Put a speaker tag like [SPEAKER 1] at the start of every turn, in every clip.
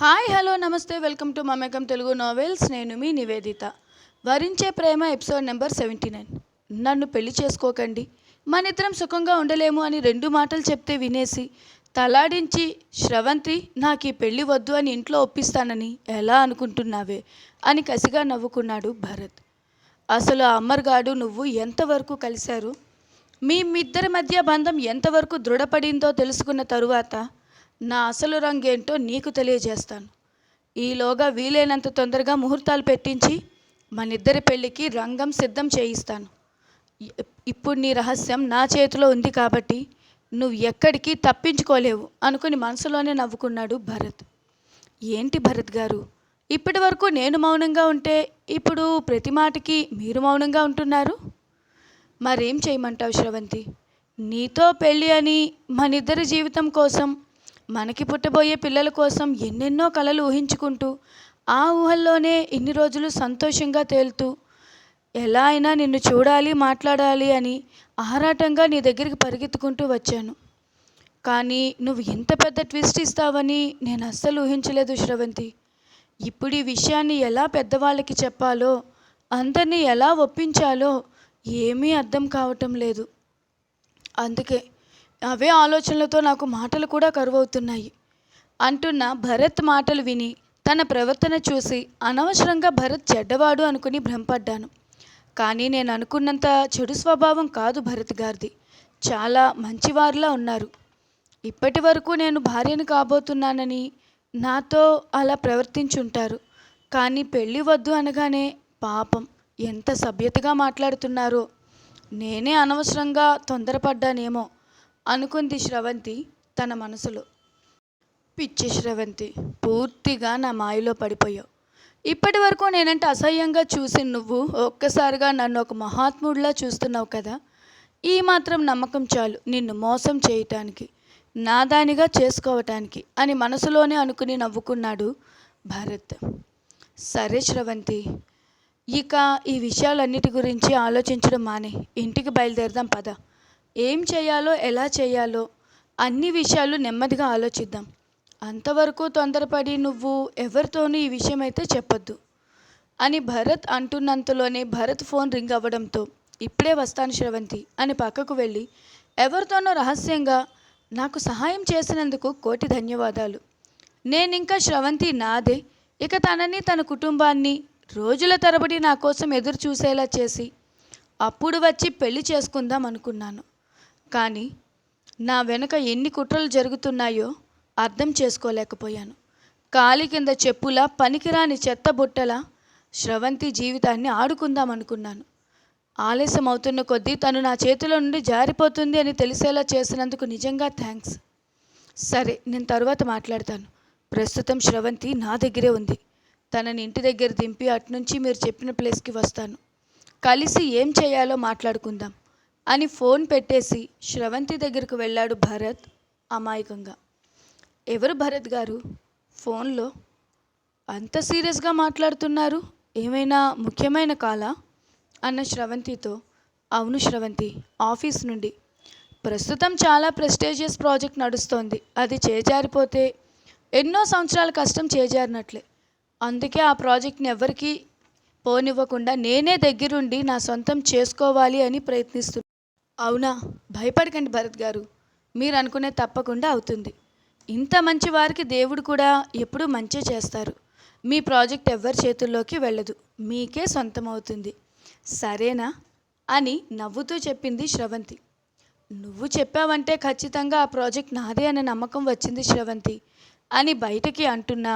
[SPEAKER 1] Hi hello namaste welcome to Mamekam Telugu novels. నేను మీ నివేదిత. వరించే ప్రేమ ఎపిసోడ్ నెంబర్ సెవెంటీ నైన్. నన్ను పెళ్ళి చేసుకోకండి. మన ఇద్దరం సుఖంగా ఉండలేము అని రెండు మాటలు చెప్తే వినేసి తలాడించి శ్రవంతి నాకు ఈ పెళ్ళి వద్దు అని ఇంట్లో ఒప్పిస్తానని ఎలా అనుకుంటున్నావే? అని కసిగా నవ్వుకున్నాడు భరత్. అసలు అమ్మర్గాడు నువ్వు ఎంతవరకు కలిశారు? మీ ఇద్దరి మధ్య బంధం ఎంతవరకు దృఢపడిందో తెలుసుకున్న తరువాత నా అసలు రంగేంటో నీకు తెలియజేస్తాను. ఈలోగా వీలైనంత తొందరగా ముహూర్తాలు పెట్టించి మనిద్దరి పెళ్ళికి రంగం సిద్ధం చేయిస్తాను. ఇప్పుడు నీ రహస్యం నా చేతిలో ఉంది కాబట్టి నువ్వు ఎక్కడికి తప్పించుకోలేవు అనుకుని మనసులోనే నవ్వుకున్నాడు భరత్. ఏంటి భరత్ గారు? ఇప్పటి వరకు నేను మౌనంగా ఉంటే ఇప్పుడు ప్రతి మాటకి మీరు మౌనంగా ఉంటున్నారు? మరేం చేయమంటావు శ్రవంతి? నీతో పెళ్ళి అని మనిద్దరి జీవితం కోసం మనకి పుట్టబోయే పిల్లల కోసం ఎన్నెన్నో కలలు ఊహించుకుంటూ ఆ ఊహల్లోనే ఇన్ని రోజులు సంతోషంగా తేలుతూ ఎలా అయినా నిన్ను చూడాలి మాట్లాడాలి అని ఆరాటంగా నీ దగ్గరికి పరిగెత్తుకుంటూ వచ్చాను. కానీ నువ్వు ఇంత పెద్ద ట్విస్ట్ ఇస్తావని నేను అస్సలు ఊహించలేదు శ్రవంతి. ఇప్పుడు ఈ విషయాన్ని ఎలా పెద్దవాళ్ళకి చెప్పాలో అందరినీ ఎలా ఒప్పించాలో ఏమీ అర్థం కావటం లేదు. అందుకే అవే ఆలోచనలతో నాకు మాటలు కూడా కరువవుతున్నాయి. అంటున్న భరత్ మాటలు విని తన ప్రవర్తన చూసి అనవసరంగా భరత్ చెడ్డవాడు అనుకుని భ్రమపడ్డాను. కానీ నేను అనుకున్నంత చెడు స్వభావం కాదు భరత్ గారిది. చాలా మంచివారిలా ఉన్నారు. ఇప్పటి వరకు నేను భార్యను కాబోతున్నానని నాతో అలా ప్రవర్తించుంటారు. కానీ పెళ్ళి వద్దు అనగానే పాపం ఎంత సభ్యతగా మాట్లాడుతున్నారో. నేనే అనవసరంగా తొందరపడ్డానేమో. అనుకుంది శ్రవంతి తన మనసులో. పిచ్చి శ్రవంతి పూర్తిగా నా మాయలో పడిపోయావు. ఇప్పటి వరకు నేనంటే అసహ్యంగా చూసి నువ్వు ఒక్కసారిగా నన్ను ఒక మహాత్ముడిలా చూస్తున్నావు కదా? ఈ మాత్రం నమ్మకం చాలు నిన్ను మోసం చేయటానికి నాదానిగా చేసుకోవటానికి అని మనసులోనే అనుకుని నవ్వుకున్నాడు భరత్. సరే శ్రవంతి ఇక ఈ విషయాలన్నిటి గురించి ఆలోచించడం మానే. ఇంటికి బయలుదేరదాం పద. ఏం చేయాలో ఎలా చేయాలో అన్ని విషయాలు నెమ్మదిగా ఆలోచిద్దాం. అంతవరకు తొందరపడి నువ్వు ఎవరితోనూ ఈ విషయం అయితే చెప్పొద్దు. అని భరత్ అంటున్నంతలోనే భరత్ ఫోన్ రింగ్ అవ్వడంతో ఇప్పుడే వస్తాను శ్రవంతి అని పక్కకు వెళ్ళి ఎవరితోనో రహస్యంగా నాకు సహాయం చేసినందుకు కోటి ధన్యవాదాలు. నేనింకా శ్రవంతి నాదే. ఇక తనని తన కుటుంబాన్ని రోజుల తరబడి నా కోసం ఎదురు చూసేలా చేసి అప్పుడు వచ్చి పెళ్ళి చేసుకుందాం అనుకున్నాను. కానీ నా వెనుక ఎన్ని కుట్రలు జరుగుతున్నాయో అర్థం చేసుకోలేకపోయాను. కాలి కింద చెప్పులా పనికిరాని చెత్త బుట్టలా శ్రవంతి జీవితాన్ని ఆడుకుందాం అనుకున్నాను ఆలస్యం అవుతున్న కొద్దీ తను నా చేతిలో నుండి జారిపోతుంది అని తెలిసేలా చేసినందుకు నిజంగా థ్యాంక్స్ సరే నేను తరువాత మాట్లాడతాను. ప్రస్తుతం శ్రవంతి నా దగ్గరే ఉంది. తనని ఇంటి దగ్గర దింపి అట్నుంచి మీరు చెప్పిన ప్లేస్కి వస్తాను. కలిసి ఏం చేయాలో మాట్లాడుకుందాం. అని ఫోన్ పెట్టేసి శ్రవంతి దగ్గరకు వెళ్ళాడు భరత్ అమాయకంగా. ఎవరు భరత్ గారు? ఫోన్లో అంత సీరియస్గా మాట్లాడుతున్నారు? ఏమైనా ముఖ్యమైన కాలా? అన్న శ్రవంతితో అవును శ్రవంతి ఆఫీస్ నుండి. ప్రస్తుతం చాలా ప్రెస్టేజియస్ ప్రాజెక్ట్ నడుస్తోంది. అది చేజారిపోతే ఎన్నో సంవత్సరాల కష్టం చేజారినట్లే. అందుకే ఆ ప్రాజెక్ట్ని ఎవరికీ పోనివ్వకుండా నేనే దగ్గరుండి నా సొంతం చేసుకోవాలి అని ప్రయత్నిస్తున్నాను అవునా? భయపడకండి భరత్ గారు. మీరు అనుకునే తప్పకుండా అవుతుంది. ఇంత మంచి వారికి దేవుడు కూడా ఎప్పుడూ మంచి చేస్తారు. మీ ప్రాజెక్ట్ ఎవరి చేతుల్లోకి వెళ్ళదు. మీకే సొంతం అవుతుంది సరేనా? అని నవ్వుతూ చెప్పింది శ్రవంతి. నువ్వు చెప్పావంటే ఖచ్చితంగా ఆ ప్రాజెక్ట్ నాదే అనే నమ్మకం వచ్చింది శ్రవంతి. అని బయటికి అంటున్నా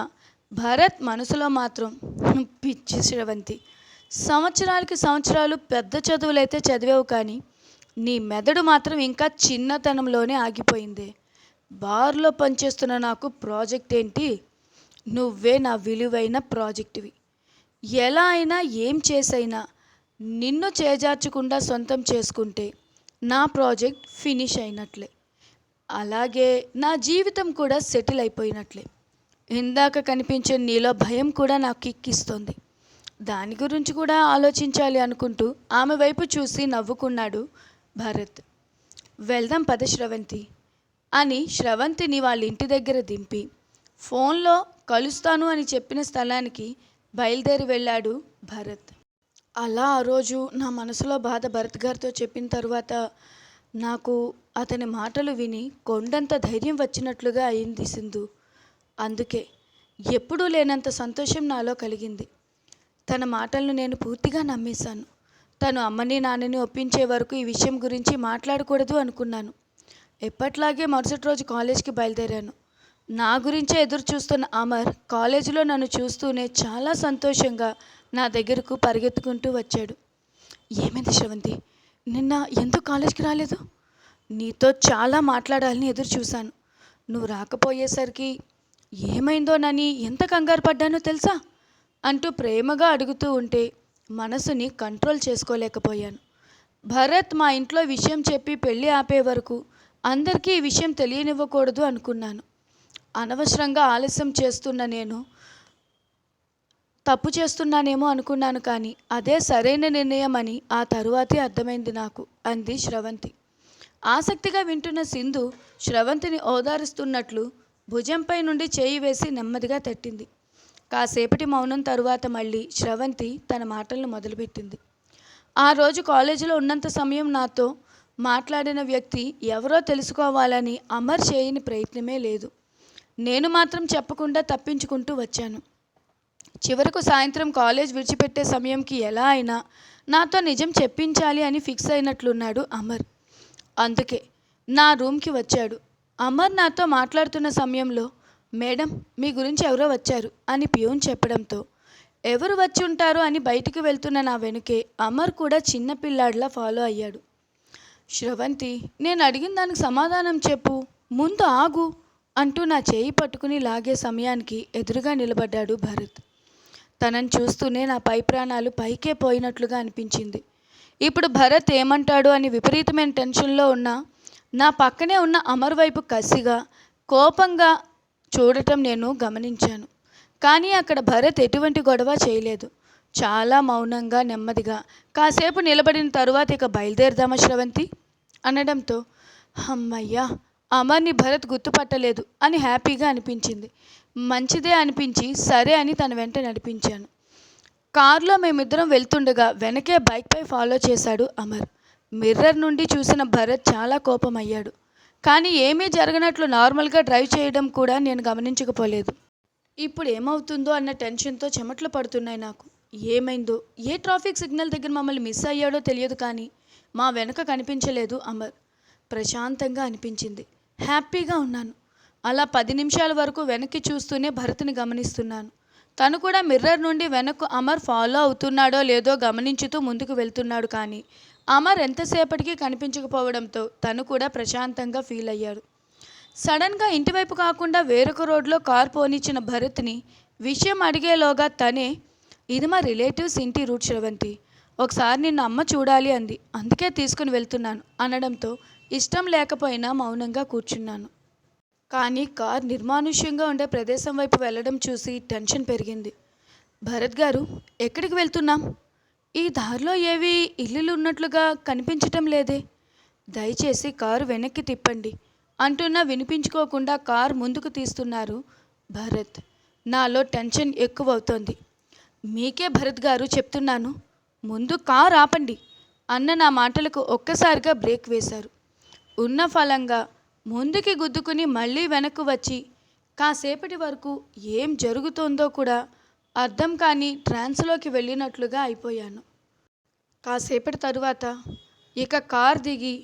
[SPEAKER 1] భరత్ మనసులో మాత్రం పిచ్చి శ్రవంతి. సంవత్సరాలకి సంవత్సరాలు పెద్ద చదువులైతే చదివావు కానీ నీ మెదడు మాత్రం ఇంకా చిన్నతనంలోనే ఆగిపోయింది. బార్లో పనిచేస్తున్న నాకు ప్రాజెక్ట్ ఏంటి? నువ్వే నా విలువైన ప్రాజెక్టువి. ఎలా అయినా ఏం చేసైనా నిన్ను చేజార్చకుండా సొంతం చేసుకుంటే నా ప్రాజెక్ట్ ఫినిష్ అయినట్లే. అలాగే నా జీవితం కూడా సెటిల్ అయిపోయినట్లే. ఇందాక కనిపించే నీలో భయం కూడా నాకు కిక్కిస్తోంది. దాని గురించి కూడా ఆలోచించాలి అనుకుంటూ ఆమె వైపు చూసి నవ్వుకున్నాడు భరత్. వెళ్దాం పద శ్రవంతి అని శ్రవంతిని వాళ్ళ ఇంటి దగ్గర దింపి. ఫోన్లో కలుస్తాను అని చెప్పిన స్థలానికి బయలుదేరి వెళ్ళాడు భరత్. అలా ఆ రోజు నా మనసులో బాధ భరత్ గారితో చెప్పిన తర్వాత నాకు అతని మాటలు విని కొండంత ధైర్యం వచ్చినట్లుగా అయింది సింధు. అందుకే ఎప్పుడూ లేనంత సంతోషం నాలో కలిగింది. తన మాటలను నేను పూర్తిగా నమ్మేశాను. తను అమ్మని నాన్నని ఒప్పించే వరకు ఈ విషయం గురించి మాట్లాడకూడదు అనుకున్నాను. ఎప్పట్లాగే మరుసటి రోజు కాలేజ్కి బయలుదేరాను. నా గురించే ఎదురు చూస్తున్న అమర్ కాలేజీలో నన్ను చూస్తూనే చాలా సంతోషంగా నా దగ్గరకు పరిగెత్తుకుంటూ వచ్చాడు. ఏమైంది శ్రవంతి నిన్న ఎందుకు కాలేజ్కి రాలేదు? నీతో చాలా మాట్లాడాలని ఎదురు చూశాను. నువ్వు రాకపోయేసరికి ఏమైందోనని ఎంత కంగారు పడ్డానో తెలుసా? అంటూ ప్రేమగా అడుగుతూ ఉంటే మనసుని కంట్రోల్ చేసుకోలేకపోయాను. భరత్ మా ఇంట్లో విషయం చెప్పి పెళ్ళి ఆపే వరకు అందరికీ ఈ విషయం తెలియనివ్వకూడదు అనుకున్నాను. అనవసరంగా ఆలస్యం చేస్తున్న నేను తప్పు చేస్తున్నానేమో అనుకున్నాను కానీ అదే సరైన నిర్ణయం అని ఆ తరువాతే అర్థమైంది నాకు అంది శ్రవంతి. ఆసక్తిగా వింటున్న సింధు శ్రవంతిని ఓదారుస్తున్నట్లు భుజంపై నుండి చేయి వేసి నెమ్మదిగా తట్టింది. కాసేపటి మౌనం తరువాత మళ్ళీ శ్రవంతి తన మాటలను మొదలుపెట్టింది. ఆ రోజు కాలేజీలో ఉన్నంత సమయం నాతో మాట్లాడిన వ్యక్తి ఎవరో తెలుసుకోవాలని అమర్ చేయని ప్రయత్నమే లేదు. నేను మాత్రం చెప్పకుండా తప్పించుకుంటూ వచ్చాను. చివరకు సాయంత్రం కాలేజ్ విడిచిపెట్టే సమయంకి ఎలా అయినా నాతో నిజం చెప్పించాలి అని ఫిక్స్ అయినట్లున్నాడు అమర్. అందుకే నా రూమ్కి వచ్చాడు. అమర్ నాతో మాట్లాడుతున్న సమయంలో మేడం మీ గురించి ఎవరో వచ్చారు అని ప్యూన్ చెప్పడంతో ఎవరు వచ్చి ఉంటారు అని బయటికి వెళ్తున్న నా వెనుకే అమర్ కూడా చిన్న పిల్లాడిలా ఫాలో అయ్యాడు. శ్రవంతి నేను అడిగిన దానికి సమాధానం చెప్పు ముందు ఆగు అంటూ నా చేయి పట్టుకుని లాగే సమయానికి ఎదురుగా నిలబడ్డాడు భరత్. తనని చూస్తూనే నా పై ప్రాణాలు పైకే పోయినట్లుగా అనిపించింది. ఇప్పుడు భరత్ ఏమంటాడు అని విపరీతమైన టెన్షన్లో ఉన్న నా పక్కనే ఉన్న అమర్ వైపు కసిగా కోపంగా చూడటం నేను గమనించాను. కానీ అక్కడ భరత్ ఎటువంటి గొడవ చేయలేదు. చాలా మౌనంగా నెమ్మదిగా కాసేపు నిలబడిన తరువాత ఇక బయలుదేరదామా శ్రవంతి? అనడంతో అమ్మయ్యా అమర్ని భరత్ గుర్తుపట్టలేదు అని హ్యాపీగా అనిపించింది. మంచిదే అనిపించి సరే అని తన వెంట నడిపించాను. కారులో మేమిద్దరం వెళ్తుండగా వెనకే బైక్పై ఫాలో చేశాడు అమర్. మిర్రర్ నుండి చూసిన భరత్ చాలా కోపమయ్యాడు. కానీ ఏమీ జరగనట్లు నార్మల్గా డ్రైవ్ చేయడం కూడా నేను గమనించకపోలేదు. ఇప్పుడు ఏమవుతుందో అన్న టెన్షన్తో చెమట్లు పడుతున్నాయి నాకు. ఏమైందో? ఏ ట్రాఫిక్ సిగ్నల్ దగ్గర మమ్మల్ని మిస్ అయ్యాడో తెలియదు కానీ మా వెనక కనిపించలేదు అమర్. ప్రశాంతంగా అనిపించింది. హ్యాపీగా ఉన్నాను. అలా పది నిమిషాల వరకు వెనక్కి చూస్తూనే భరత్ని గమనిస్తున్నాను. తను కూడా మిర్రర్ నుండి వెనక్కు అమర్ ఫాలో అవుతున్నాడో లేదో గమనించుతూ ముందుకు వెళ్తున్నాడు కానీ అమర్ ఎంతసేపటికి కనిపించకపోవడంతో తను కూడా ప్రశాంతంగా ఫీల్ అయ్యాడు. సడన్గా ఇంటివైపు కాకుండా వేరొక రోడ్లో కార్ పోనిచ్చిన భరత్ని విషయం అడిగేలోగా తనే ఇది మా రిలేటివ్స్ ఇంటి రూట్ శ్రవంతి. ఒకసారి నిన్న అమ్మ చూడాలి అంది. అందుకే తీసుకుని వెళ్తున్నాను అనడంతో ఇష్టం లేకపోయినా మౌనంగా కూర్చున్నాను. కానీ కార్ నిర్మానుష్యంగా ఉండే ప్రదేశం వైపు వెళ్ళడం చూసి టెన్షన్ పెరిగింది. భరత్ గారు ఎక్కడికి వెళ్తున్నాం? ఈ దారిలో ఏవి ఇల్లులు ఉన్నట్లుగా కనిపించటం లేదే. దయచేసి కారు వెనక్కి తిప్పండి. అంటున్నా వినిపించుకోకుండా కారు ముందుకు తీస్తున్నారు భరత్. నాలో టెన్షన్ ఎక్కువవుతోంది. మీకే భరత్ గారు చెప్తున్నాను. ముందు కారు ఆపండి. అన్న నా మాటలకు ఒక్కసారిగా బ్రేక్ వేశారు. ఉన్న ఫలంగా ముందుకి గుద్దుకుని మళ్ళీ వెనక్కు వచ్చి కాసేపటి వరకు ఏం జరుగుతోందో కూడా అర్థం కాని ట్రాన్స్లోకి వెళ్ళినట్లుగా అయిపోయాను. కాసేపటి తరువాత ఇక కార్ దిగి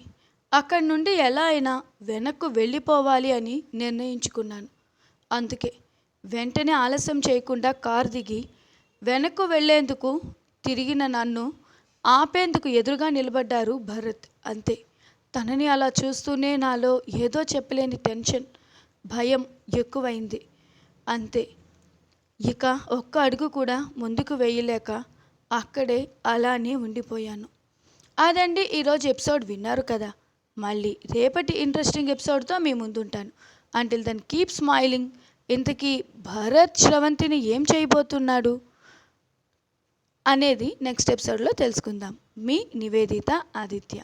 [SPEAKER 1] అక్కడి నుండి ఎలా అయినా వెనక్కు వెళ్ళిపోవాలి అని నిర్ణయించుకున్నాను. అందుకే వెంటనే ఆలస్యం చేయకుండా కార్ దిగి వెనక్కు వెళ్ళేందుకు తిరిగిన నన్ను ఆపేందుకు ఎదురుగా నిలబడ్డారు భరత్. అంతే. తనని అలా చూస్తూనే నాలో ఏదో చెప్పలేని టెన్షన్ భయం ఎక్కువైంది. అంతే. ఇక ఒక్క అడుగు కూడా ముందుకు వేయలేక అక్కడే అలానే ఉండిపోయాను. అదండి ఈరోజు ఎపిసోడ్ విన్నారు కదా. మళ్ళీ రేపటి ఇంట్రెస్టింగ్ ఎపిసోడ్తో మీ ముందుంటాను. అంటిల్ దెన్ కీప్ స్మైలింగ్ ఇంతకీ భరత్ శ్రవంతిని ఏం చేయబోతున్నాడు అనేది నెక్స్ట్ ఎపిసోడ్లో తెలుసుకుందాం. మీ నివేదిత ఆదిత్య.